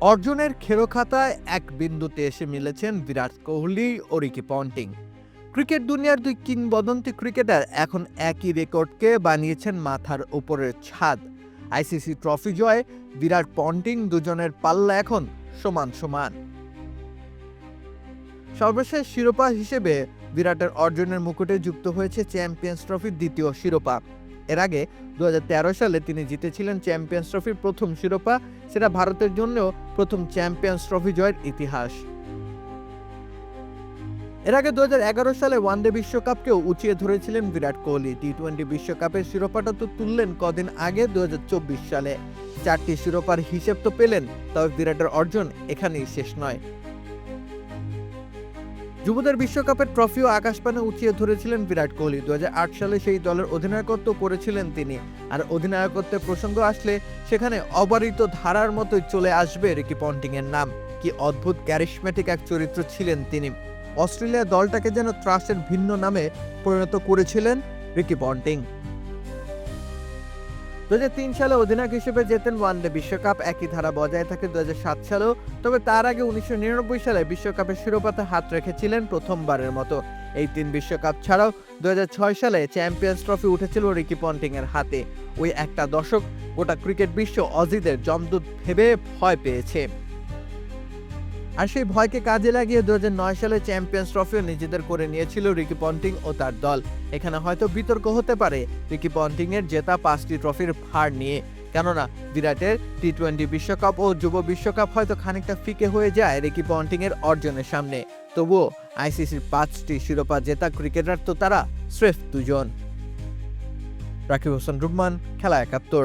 অর্জনের খেরোখাতায় এক বিন্দুতে এসে মিলেছেন বিরাট কোহলি ও রিকি পন্টিং। ক্রিকেট দুনিয়ার দুই কিংবদন্তি ক্রিকেটার এখন একই রেকর্ডকে বানিয়েছেন মাথার উপরের ছাদ। আইসিসি ট্রফি জয়ে বিরাট পন্টিং দুজনের পাল্লা এখন সমান সমান। সর্বশেষ শিরোপা হিসেবে বিরাটের অর্জনের মুকুটে যুক্ত হয়েছে চ্যাম্পিয়ন্স ট্রফির দ্বিতীয় শিরোপা। এর আগে দু সালে তিনি জিতেছিলেন চ্যাম্পিয়ন্স ট্রফির প্রথম শিরোপা, সেটা ভারতের জন্যও প্রথম চ্যাম্পিয়ন্স ট্রফি জয়ের ইতিহাস। এর আগে দুহাজার এগারো সালে ওয়ানডে বিশ্বকাপকেও উঁচিয়ে ধরেছিলেন বিরাট কোহলি। টি টোয়েন্টি বিশ্বকাপের শিরোপাটা তো তুললেন কদিন আগে দুই হাজার চব্বিশ সালে। চারটি শিরোপার হিসেব তো পেলেন, তবে বিরাটের অর্জন এখানেই শেষ নয়। যুবদের বিশ্বকাপের ট্রফিও আকাশপানে উঁচিয়ে ধরেছিলেন বিরাট কোহলি। দু হাজার আট সালে সেই দলের অধিনায়কত্ব করেছিলেন তিনি। আর অধিনায়কত্বের প্রসঙ্গ আসলে সেখানে অবারিত ধারার মতোই চলে আসবে রিকি পন্টিং এর নাম। কি অদ্ভুত ক্যারিশম্যাটিক এক চরিত্র ছিলেন তিনি। অস্ট্রেলিয়া দলটাকে যেন ত্রাসের ভিন্ন নামে পরিণত করেছিলেন রিকি পন্টিং। দু হাজার তিন সালে অধিনায়ক হিসেবে জেতেন ওয়ানডে বিশ্বকাপ। একই ধারা বজায় থাকে দু সালেও তবে তার আগে উনিশশো নিরানব্বই সালে বিশ্বকাপের শিরোপাতে হাত রেখেছিলেন প্রথমবারের মতো। এই তিন বিশ্বকাপ ছাড়াও দুই হাজার ছয় সালে চ্যাম্পিয়ন্স ট্রফি উঠেছিল রিকি পন্টিং এর হাতে। ওই একটা দশক গোটা ক্রিকেট বিশ্ব অজিদের জমদূত ভেবে ভয় পেয়েছে। আর সেই ভয়কে কাজে লাগিয়ে দু হাজার নয় সালে চ্যাম্পিয়ন্স ট্রফিও নিজেদের করে নিয়েছিল রিকি পন্টিং ও তার দল। এখানে হয়তো বিতর্ক হতে পারে রিকি পন্টিং এর জেতা পাঁচটি ট্রফির ভার নিয়ে। কেননা বিরাটের টি টোয়েন্টি বিশ্বকাপ ও যুব বিশ্বকাপ হয়তো খানিকটা ফিকে হয়ে যায় রিকি পন্টিং এর অর্জনের সামনে। তবুও আইসিসির পাঁচটি শিরোপা জেতা ক্রিকেটার তো তারা স্রেফ দুজন। রাকিব হোসেন, রুকমান, খেলা একাত্তর।